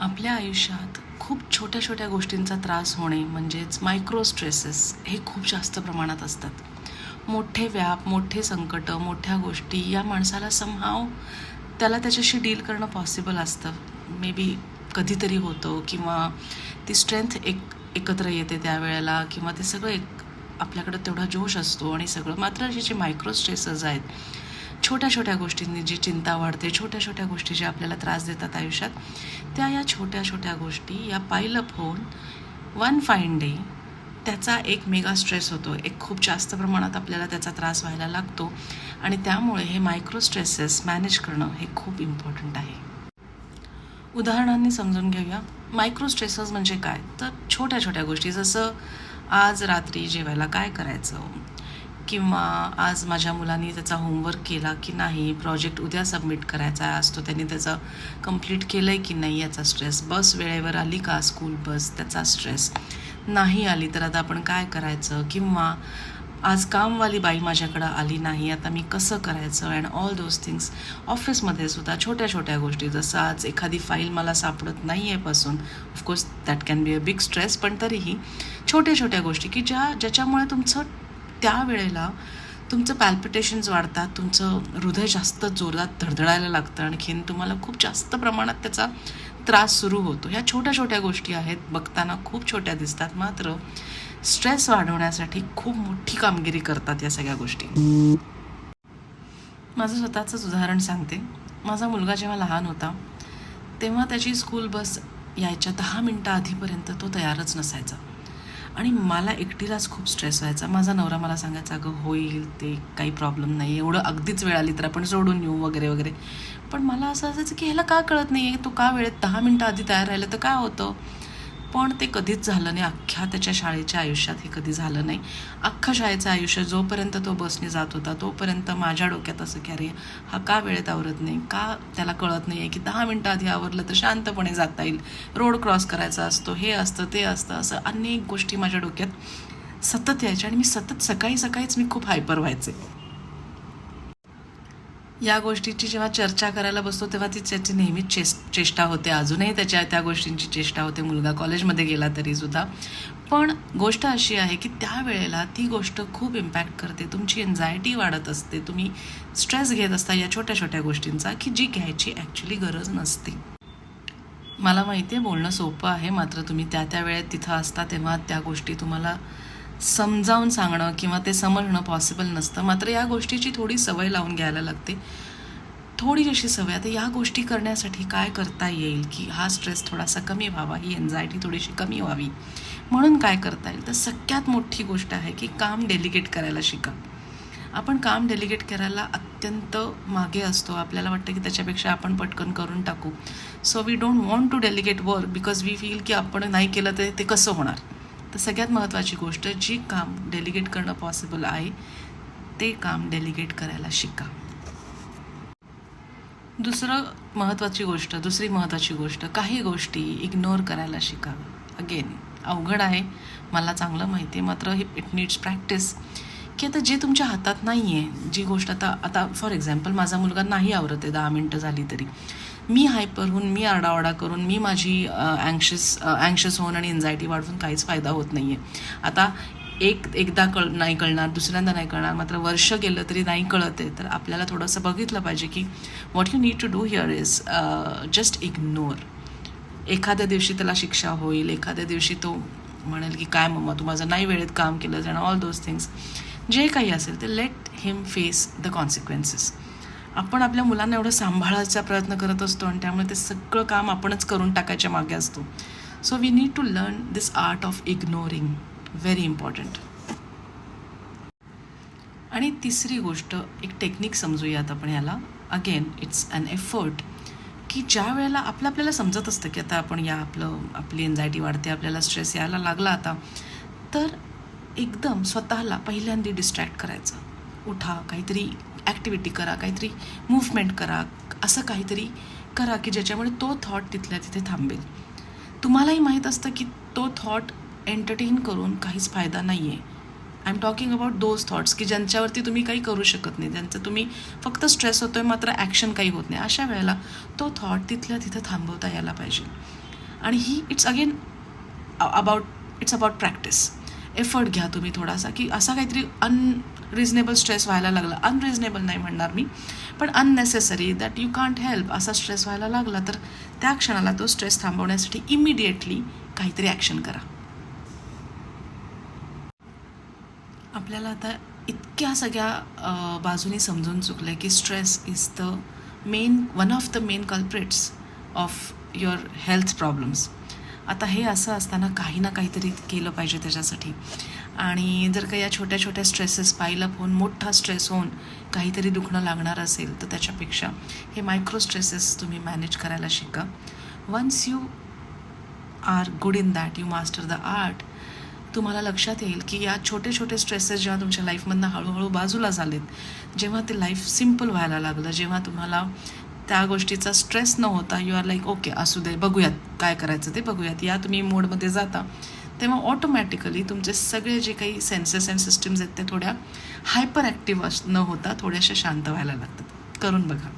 आपल्या आयुष्यात खूप छोट्या छोट्या गोष्टींचा त्रास होणे म्हणजेच मायक्रो स्ट्रेसेस हे खूप जास्त प्रमाणात असतात. मोठे व्याप मोठे संकट मोठ्या गोष्टी या माणसाला समहाव त्याला त्याच्याशी डील करणं पॉसिबल असतं. मे बी कधीतरी होतं किंवा ती स्ट्रेंथ एक एकत्र येते त्यावेळेला किंवा ते सगळं एक आपल्याकडं तेवढा जोश असतो आणि सगळं मात्र जे जे मायक्रो स्ट्रेसेस आहेत छोट्या छोट्या गोष्टींनी जी चिंता वाढते छोट्या छोट्या गोष्टी ज्या आपल्याला त्रास देतात आयुष्यात त्या या छोट्या छोट्या गोष्टी या पायलअप होऊन वन फाईन डे त्याचा एक मेगा स्ट्रेस होतो. एक खूप जास्त प्रमाणात आपल्याला त्याचा त्रास व्हायला लागतो आणि त्यामुळे हे मायक्रो स्ट्रेसेस मॅनेज करणं हे खूप इम्पॉर्टंट आहे. उदाहरणांनी समजून घेऊया. मायक्रो स्ट्रेसेस म्हणजे काय? तर छोट्या छोट्या गोष्टी. जसं आज रात्री जेवायला काय करायचं? किंवा आज माझ्या मुलांनी त्याचा होमवर्क केला की नाही प्रोजेक्ट उद्या सबमिट करायचा असतो त्यांनी त्याचं कंप्लीट केलं आहे की नाही याचा स्ट्रेस बस वेळेवर आली का स्कूल बस त्याचा स्ट्रेस नाही आली तर आता आपण काय करायचं? किंवा आज कामवाली बाई माझ्याकडं आली नाही आता मी कसं करायचं? अँड ऑल दोज थिंग्स ऑफिसमध्ये सुद्धा छोट्या छोट्या गोष्टी जसं आज एखादी फाईल मला सापडत नाही आहे पासून of course that can be a big stress पण तरीही छोट्या छोट्या गोष्टी की ज्या ज्याच्यामुळे तुमचं त्यावेळेला तुमचं पॅल्पिटेशन्स वाढतात तुमचं हृदय जास्त जोरात धडधडायला लागतं आणखीन तुम्हाला खूप जास्त प्रमाणात त्याचा त्रास सुरू होतो. ह्या छोट्या छोट्या गोष्टी आहेत बघताना खूप छोट्या दिसतात मात्र स्ट्रेस वाढवण्यासाठी खूप मोठी कामगिरी करतात या सगळ्या गोष्टी. माझं स्वतःचंच उदाहरण सांगते. माझा मुलगा जेव्हा लहान होता तेव्हा त्याची स्कूल बस यायच्या दहा मिनटं आधीपर्यंत तो तयारच नसायचा. आणि मला एकटीलाच खूप स्ट्रेस व्हायचा. माझा नवरा मला सांगायचा अगं होईल ते काही प्रॉब्लेम नाही. एवढं अगदीच वेळ आली तर आपण सोडून येऊ वगैरे वगैरे. पण मला असं असायचं की ह्याला का कळत नाही आहे तो का वेळेत दहा मिनटं आधी तयार राहिलं तर काय होतं? पण ते कधीच झालं नाही. अख्ख्या त्याच्या शाळेच्या आयुष्यात हे कधी झालं नाही. अख्खं शाळेचं आयुष्य जोपर्यंत तो बसने जात होता तोपर्यंत माझ्या डोक्यात असं की अरे हा का वेळेत आवरत नाही? का त्याला कळत नाही आहे की दहा मिनटं आधी आवरलं तर शांतपणे जाता येईल? रोड क्रॉस करायचा असतो हे असतं ते असतं असं अनेक गोष्टी माझ्या डोक्यात सतत यायच्या आणि मी सतत सकाळी सकाळीच मी खूप हायपर व्हायचे. या गोष्टीची जेव्हा चर्चा करायला बसतो तेव्हा ती त्याची नेहमीच चेस चेष्टा होते. अजूनही त्याच्या त्या गोष्टींची चेष्टा होते. मुलगा कॉलेजमध्ये गेला तरीसुद्धा पण गोष्ट अशी आहे की त्यावेळेला ती गोष्ट खूप इम्पॅक्ट करते. तुमची एन्झायटी वाढत असते. तुम्ही स्ट्रेस घेत असता या छोट्या छोट्या गोष्टींचा की जी घ्यायची ॲक्च्युली गरज नसते. मला माहिती आहे बोलणं सोपं आहे. मात्र तुम्ही त्या त्या वेळेत तिथं असता तेव्हा त्या गोष्टी तुम्हाला समजावून सांगणं किंवा ते समजणं पॉसिबल नसतं. मात्र या गोष्टीची थोडी सवय लावून घ्यायला लागते. थोडी जशी सवय आता या गोष्टी करण्यासाठी काय करता येईल? की हा स्ट्रेस थोडासा कमी व्हावा ही एन्झायटी थोडीशी कमी व्हावी. म्हणून काय करता येईल? तर सगळ्यात मोठी गोष्ट आहे की काम डेलिगेट करायला शिका. आपण काम डेलिगेट करायला अत्यंत मागे असतो. आपल्याला वाटतं की त्याच्यापेक्षा आपण पटकन करून टाकू. So we don't want to delegate work because we feel की आपण नाही केलं तर ते कसं होणार? तर सगळ्यात महत्त्वाची गोष्ट जी काम डेलिगेट करणं पॉसिबल आहे ते काम डेलिगेट करायला शिका. दुसरं महत्त्वाची गोष्ट दुसरी महत्त्वाची गोष्ट काही गोष्टी इग्नोर करायला शिका. अगेन अवघड आहे. मला चांगलं माहिती आहे मात्र इट नीड्स प्रॅक्टिस की आता जे तुमच्या हातात नाही आहे जी गोष्ट आता आता फॉर एक्झाम्पल माझा मुलगा नाही आवरत आहे दहा मिनटं झाली तरी. मी हायपर होऊन मी आरडाओरडा करून मी माझी अँशियस अँशियस होऊन आणि एन्झायटी वाढवून काहीच फायदा होत नाही आहे आता एक एकदा कळ नाही कळणार दुसऱ्यांदा नाही कळणार मात्र वर्ष गेलं तरी नाही कळत आहे. तर आपल्याला थोडंसं बघितलं पाहिजे की what you need to do here is just ignore एखाद्या दिवशी त्याला शिक्षा होईल एखाद्या दिवशी तो म्हणेल की काय मम्मा तू माझं नाही वेळेत काम केलं जाणं ऑल दोज थिंग्स जे काही असेल ते let him face the consequences आपण आपल्या मुलांना एवढं सांभाळायचा प्रयत्न करत असतो आणि त्यामुळे ते सगळं काम आपणच करून टाकायच्या मागे असतो. So we need to learn this art of ignoring very important आणि तिसरी गोष्ट एक टेक्निक समजूयात आपण याला. अगेन इट्स अन एफर्ट की ज्या वेळेला आपलं आपल्याला समजत असतं की आता आपण या आपलं आपली एन्झायटी वाढते आपल्याला स्ट्रेस यायला लागला आता तर एकदम स्वतःला पहिल्यांदा डिस्ट्रॅक्ट करायचं. उठा काहीतरी ॲक्टिव्हिटी करा काहीतरी मूव्हमेंट करा असं काहीतरी करा की ज्याच्यामुळे तो थॉट तिथल्या तिथे थांबेल. तुम्हालाही माहीत असतं की तो थॉट एंटरटेन करून काहीच फायदा नाही आहे I am talking about those thoughts की ज्यांच्यावरती तुम्ही काही करू शकत नाही. ज्यांचं तुम्ही फक्त स्ट्रेस होतो आहे मात्र ॲक्शन काही होत नाही. अशा वेळेला तो थॉट तिथल्या तिथं थांबवता यायला पाहिजे. आणि ही it's again about it's about practice effort घ्या तुम्ही थोडासा की असा काहीतरी अन रिजनेबल स्ट्रेस व्हायला लागला. अनरिजनेबल नाही म्हणणार मी पण unnecessary that you can't help असा स्ट्रेस व्हायला लागला तर त्या क्षणाला तो स्ट्रेस थांबवण्यासाठी इमिडिएटली काहीतरी ॲक्शन करा. आपल्याला आता इतक्या सगळ्या बाजूनी समजून चुकलं आहे की stress is the main one of the main culprits of your health problems आता हे असं असताना काही ना काहीतरी केलं पाहिजे त्याच्यासाठी. आणि जर का या छोट्या छोट्या स्ट्रेसेस पाहिलं होऊन मोठा स्ट्रेस होऊन काहीतरी दुखणं लागणार असेल तर त्याच्यापेक्षा हे मायक्रो स्ट्रेसेस तुम्ही मॅनेज करायला शिका. Once you are good in that you master the art तुम्हाला लक्षात येईल की या छोटे छोटे स्ट्रेसेस जेव्हा तुमच्या लाईफमधनं हळूहळू बाजूला झालेत जेव्हा ते लाईफ सिंपल व्हायला लागलं जेव्हा तुम्हाला त्या गोष्टीचा स्ट्रेस न होता यू आर लाईक ओके असू दे बघूयात काय करायचं ते बघूयात. या तुम्ही मोडमध्ये जाता. तेव्हा ऑटोमॅटिकली तुमचे सगळे जे काही सेन्सेस अँड सिस्टम्स आहेत ते थोड्या हायपर ॲक्टिव्ह न होता थोड्याशा शांत व्हायला लागतात. करून बघा.